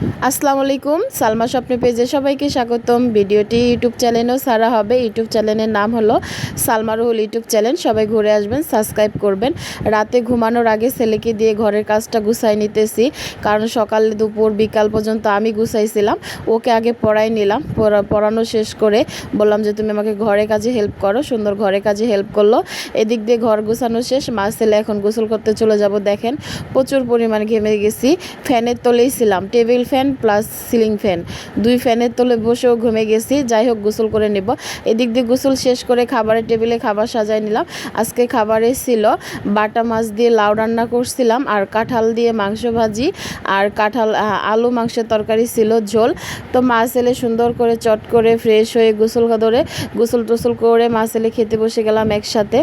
আসসালামু আলাইকুম, সালমা স্বপ্নে পেজে সবাইকে স্বাগতম। ভিডিওটি ইউটিউব চ্যানেলেও সারা হবে। ইউটিউব চ্যানেলের নাম হলো সালমা রুহুল ইউটিউব চ্যানেল। সবাই ঘুরে আসবেন, সাবস্ক্রাইব করবেন। রাতে ঘুমানোর আগে ছেলেকে দিয়ে ঘরের কাজটা গুছাই নিতেছি। কারণ সকাল দুপুর বিকাল পর্যন্ত আমি গুছাইছিলাম। ওকে আগে পড়াই নিলাম। পড়া- পড়ানো শেষ করে বললাম যে, তুমি আমাকে ঘরে কাজে হেল্প করো। সুন্দর ঘরে কাজে হেল্প করল। এদিক দিয়ে ঘর গুছানো শেষ। মা, ছেলে এখন গোসল করতে চলে যাব। দেখেন প্রচুর পরিমাণ ঘেমে গেছি। ফ্যানের তলেই ছিলাম। Table fan plus ceiling fan. দুই ফ্যানের তলে বসেও ঘুমে গেছি, যাই হোক গোসল করে নেব। এদিক দিয়ে গোসল শেষ করে খাবারের টেবিলে খাবার সাজাই নিলাম। আজকে খাবারে ছিল বাটা মাছ দিয়ে লাউ রান্না করছিলাম, আর কাঁঠাল দিয়ে মাংস ভাজি, আর কাঁঠাল আলু মাংসের তরকারি ছিল ঝোল। তো মা ছেলে সুন্দর করে চট করে ফ্রেশ হয়ে গোসল ধরে গোসল টোসল করে মা ছেলে খেতে বসে গেলাম একসাথে।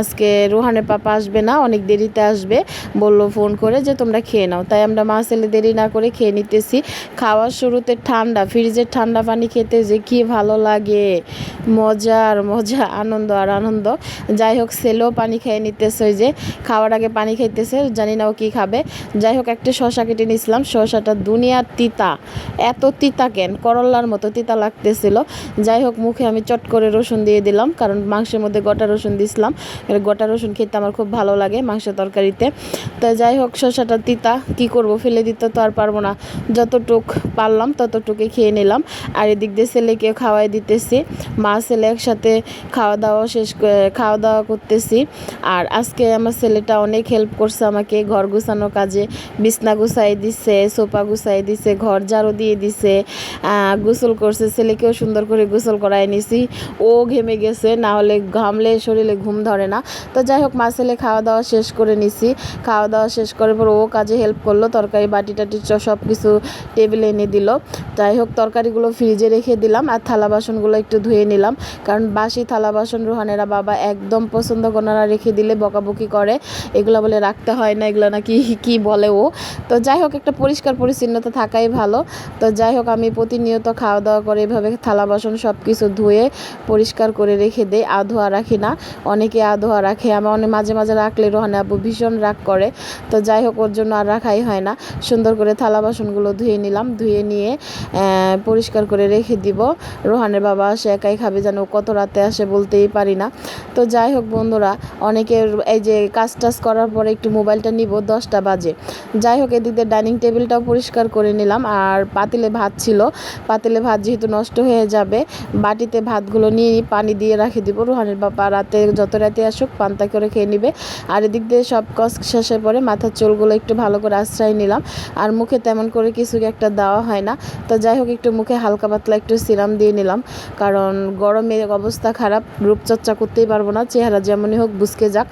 আজকে রোহানের পাপা আসবে না, অনেক দেরিতে আসবে। বলল ফোন করে যে তোমরা খেয়ে নাও। তাই আমরা মা ছেলে দেরি না করে খেয়ে নিতেছি। খাওয়ার শুরুতে ঠান্ডা ফ্রিজের ঠান্ডা পানি খেতে যে কি ভালো লাগে। মজা আর মজা, আনন্দ আর আনন্দ। যাই হোক ছেলেও পানি খেয়ে নিতেছে ওই যে, খাওয়ার আগে পানি খাইতেছে, জানি না ও কী খাবে। যাই হোক একটা শশা কেটে নিয়েছিলাম শশাটা দুনিয়ার তিতা। এত তিতা কেন? করল্লার মতো তিতা লাগতেছিল। যাই হোক মুখে আমি চট করে রসুন দিয়ে দিলাম, কারণ মাংসের মধ্যে গোটা রসুন দিছিলাম। গোটা রসুন খেতে আমার খুব ভালো লাগে মাংসের তরকারিতে। তো যাই হোক শসাটা তিতা, কি করব? ফেলে দিতে তো আর পারব না। যতটুক পারলাম, ততটুকুই খেয়ে নিলাম। আর এদিক দিয়ে ছেলেকে খাওয়াই দিতেছি। মা ছেলে একসাথে খাওয়া দাওয়া শেষ খাওয়া দাওয়া করতেছি। আর আজকে আমার ছেলেটা অনেক হেল্প করছে আমাকে, ঘর গুছানোর কাজে। বিছনা গুছাই দিছে, সোফা গুছাই দিছে, ঘর ঝাড়ু দিয়ে দিছে গোসল করছে। ছেলেকেও সুন্দর করে গোসল করাই নিছি। ও ঘেমে গেছে, না হলে ঘামলে শরীরে ঘুম ধরে না। তো যাই হোক, মা ছেলে খাওয়া দাওয়া শেষ করে নিছি। খাওয়া দাওয়া শেষ করার পর ও কাজে হেল্প করল, তরকারি, বাটি টাটি সব কিছু টেবিলে এনে দিল। যাই হোক, তরকারিগুলো ফ্রিজে রেখে দিলাম। আর থালা বাসনগুলো একটু ধুয়ে নিলাম। কারণ বাসি থালা বাসন রোহানেরা বাবা একদম পছন্দ করে রেখে দিলে বকাবকি করে। এগুলো বলে রাখতে হয় না, এগুলো নাকি কি বলে ও? তো যাই হোক, একটা পরিষ্কার পরিচ্ছন্নতা থাকাই ভালো। তো যাই হোক, আমি প্রতিনিয়ত খাওয়া দাওয়া করে এভাবে থালা বাসন সব কিছু ধুয়ে পরিষ্কার করে রেখে দেই, আধোয়া রাখি না। অনেকে আধোয়া রাখে, আমার অনেক মাঝে মাঝে রাখলে রোহানে আব্বু ভীষণ রাগ করে। তো যাই হোক, ওর জন্য আর রাখাই হয় না। সুন্দর করে থালা বাসনগুলো ধুয়ে নিলাম, ধুয়ে নিয়ে পরিষ্কার করে রেখে দিব। রোহানের বাবা, সে একাই খাবে। যেন ও কত রাতে আসে বলতেই পারি না। তো যাই হোক বন্ধুরা, অনেকের এই যে কাজ টাজ করার পরে একটু মোবাইলটা নিব, দশটা বাজে। যাই হোক এদিক ডাইনিং টেবিলটাও পরিষ্কার করে নিলাম। আর পাতিলে ভাত ছিল। পাতিলে ভাত যেহেতু নষ্ট হয়ে যাবে, বাটিতে ভাতগুলো নিয়ে পানি দিয়ে রাখে দিব। রোহানের বাবা রাতে যত রাতে আসুক পান্তা করে খেয়ে নিবে। আর এদিক দিয়ে সব কাজ শেষে পরে মাথার চুলগুলো একটু ভালো করে আশ্রয় নিলাম। আর মুখে তেমন করে কিছু একটা দেওয়া হয় না। তো যাই হোক একটু মুখে হালকা পাতলা একটু সিরাম দিয়ে নিলাম। কারণ গরমে অবস্থা খারাপ রূপচর্চা করতেই পারব না চেহারা যেমনই হোক বুসকে যাক।